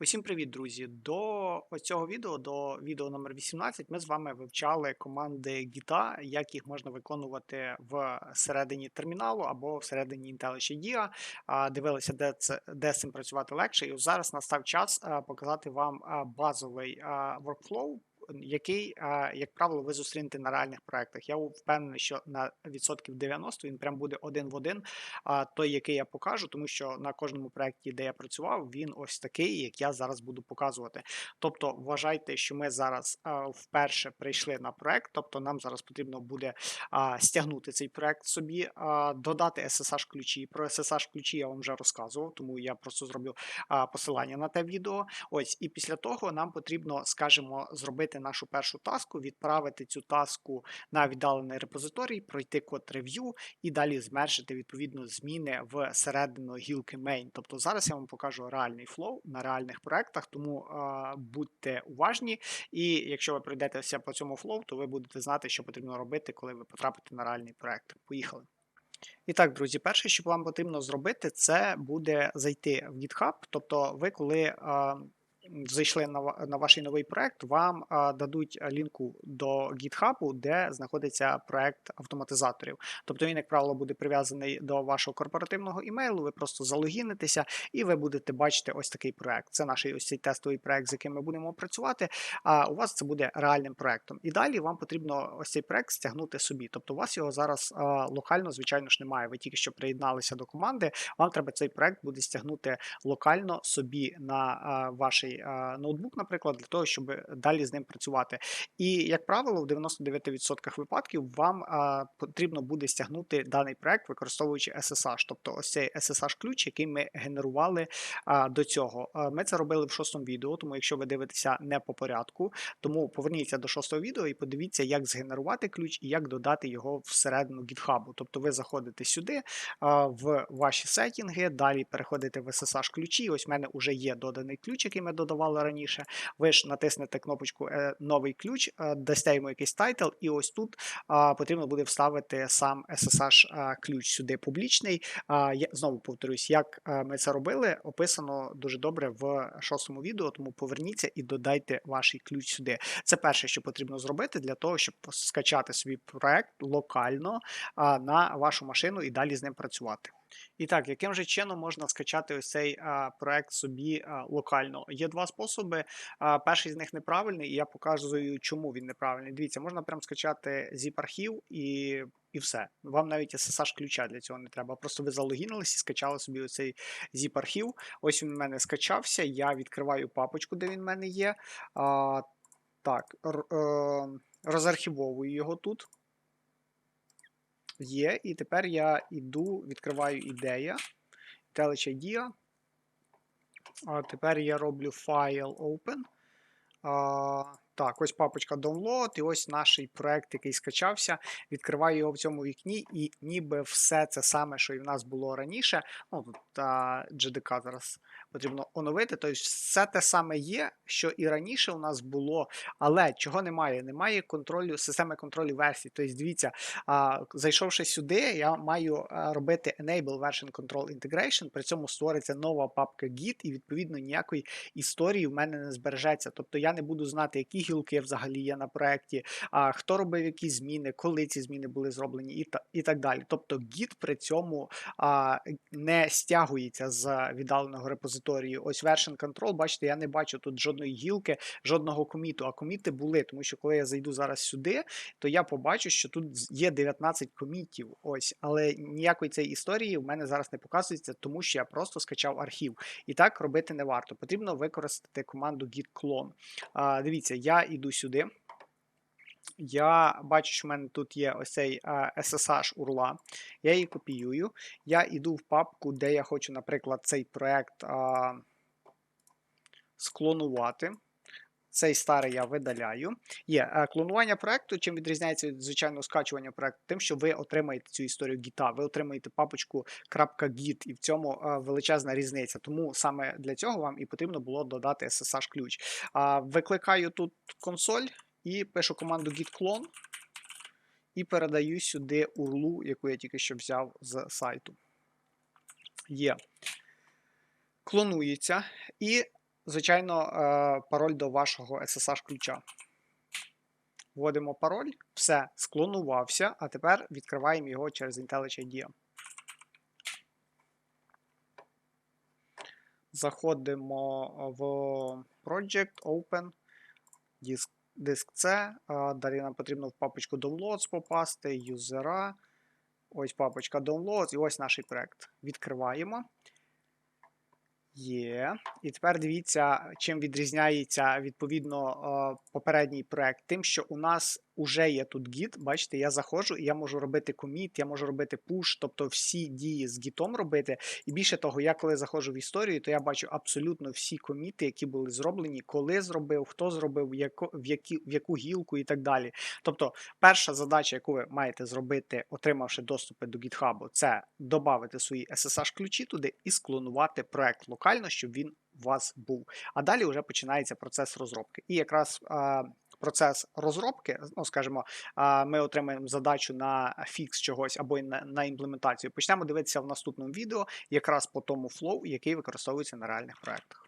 Усім привіт, друзі! До цього відео, до відео номер 18, ми з вами вивчали команди Gita, як їх можна виконувати всередині терміналу або всередині IntelliJ DIA. Дивилися, де це де з цим працювати легше. І зараз настав час показати вам базовий workflow, який, як правило, ви зустрінете на реальних проектах. Я впевнений, що на відсотків 90 він прям буде один в один, той, який я покажу, тому що на кожному проєкті, де я працював, він ось такий, як я зараз буду показувати. Тобто, вважайте, що ми зараз вперше прийшли на проект, тобто нам зараз потрібно буде стягнути цей проект собі, додати SSH ключі. Про SSH ключі я вам вже розказував, тому я просто зроблю посилання на те відео. Ось, і після того нам потрібно, скажімо, зробити нашу першу таску, відправити цю таску на віддалений репозиторій, пройти код рев'ю і далі зменшити відповідно зміни всередину гілки main. Тобто зараз я вам покажу реальний флоу на реальних проектах, тому а, будьте уважні. І якщо ви пройдете все по цьому флоу, то ви будете знати, що потрібно робити, коли ви потрапите на реальний проект. Поїхали. І так, друзі, перше, що вам потрібно зробити, це буде зайти в GitHub. Тобто, ви коли а, зайшли на на ваш новий проект, вам дадуть лінку до GitHub, де знаходиться проект автоматизаторів. Тобто він, як правило, буде прив'язаний до вашого корпоративного імейлу. Ви просто залогінитеся і ви будете бачити ось такий проект. Це наш ось цей тестовий проект, з яким ми будемо працювати. А у вас це буде реальним проектом. І далі вам потрібно ось цей проект стягнути собі. Тобто, у вас його зараз локально, звичайно ж, немає. Ви тільки що приєдналися до команди. Вам треба цей проект буде стягнути локально собі на а, ноутбук, наприклад, для того, щоб далі з ним працювати. І, як правило, в 99% випадків вам потрібно буде стягнути даний проект, використовуючи SSH, тобто ось цей SSH-ключ, який ми генерували до цього. Ми це робили в шостому відео, тому якщо ви дивитеся не по порядку, тому поверніться до шостого відео і подивіться, як згенерувати ключ і як додати його всередину GitHub. Тобто ви заходите сюди в ваші сетінги, далі переходите в SSH ключі. Ось в мене вже є доданий ключ, який ми додавали раніше. Ви ж натиснете кнопочку е, Новий ключ, е, дасте йому якийсь тайтл, і ось тут потрібно буде вставити сам SSH ключ сюди публічний. Я знову повторюсь, як е, ми це робили, описано дуже добре в шостому відео, тому поверніться і додайте ваш ключ сюди. Це перше, що потрібно зробити для того, щоб скачати свій проект локально на вашу машину і далі з ним працювати. І так, яким же чином можна скачати ось цей а, проект собі а, локально? Є два способи. А, перший з них неправильний, і я показую, чому він неправильний. Дивіться, можна прям скачати zip-архів і і все. Вам навіть SSH-ключа для цього не треба. Просто ви залогінились і скачали собі оцей zip-архів. Ось він в мене скачався. Я відкриваю папочку, де він в мене є. А, Так, е, розархівовую його тут є. І тепер я йду, відкриваю ідея, IntelliJ. А Тепер я роблю файл Open. А, Так, ось папочка Download, і ось наш проект, який скачався. Відкриваю його в цьому вікні, і ніби все це саме, що і в нас було раніше. Ну, тут GDK зараз потрібно оновити. Тобто, все те саме є, що і раніше у нас було, але чого немає? Немає контролю, системи контролю версій. Тобто, дивіться, а, зайшовши сюди, я маю робити Enable Version Control Integration, при цьому створиться нова папка Git, і відповідно ніякої історії в мене не збережеться. Тобто я не буду знати, які гілки взагалі є на проєкті, а хто робив які зміни, коли ці зміни були зроблені, і та, і так далі. Тобто Git при цьому а, не стягується з віддаленого репозиторію. Ось version control, бачите, я не бачу тут жодної гілки, жодного коміту, а коміти були, тому що коли я зайду зараз сюди, то я побачу, що тут є 19 комітів. Ось, але ніякої цієї історії в мене зараз не показується, тому що я просто скачав архів. І так робити не варто. Потрібно використати команду git clone. А, Дивіться, я йду сюди. Я бачу, що в мене тут є ось цей SSH урла. Я її копіюю. Я йду в папку, де я хочу, наприклад, цей проект склонувати. Цей старий я видаляю. Є клонування проекту. Чим відрізняється від звичайного скачування проекту? Тим, що ви отримаєте цю історію гіта, ви отримаєте папочку .git, і в цьому величезна різниця. Тому саме для цього вам і потрібно було додати SSH-ключ. Викликаю тут консоль і пишу команду git clone і передаю сюди урлу, яку я тільки що взяв з сайту. Є. Клонується. І звичайно, е, пароль до вашого SSH ключа. Вводимо пароль, все, склонувався, а тепер відкриваємо його через IntelliJ IDEA. Заходимо в Project, Open, диск, диск C. Далі нам потрібно в папочку Downloads попасти, юзера. Ось папочка Downloads, і ось наш проект. Відкриваємо. Є. І тепер дивіться, чим відрізняється відповідно е, попередній проект. Тим, що у нас вже є тут гід. Бачите, я заходжу і я можу робити коміт, я можу робити пуш, тобто всі дії з гітом робити. І більше того, я коли заходжу в історію, то я бачу абсолютно всі коміти, які були зроблені, коли зробив, хто зробив, в яку, в, які, в яку гілку і так далі. Тобто, перша задача, яку ви маєте зробити, отримавши доступи до GitHub, це додати свої SSH-ключі туди і склонувати проект локально, щоб він у вас був. А далі вже починається процес розробки. І якраз процес розробки, ну скажімо, ми отримаємо задачу на фікс чогось або на, на імплементацію. Почнемо дивитися в наступному відео якраз по тому флоу, який використовується на реальних проектах.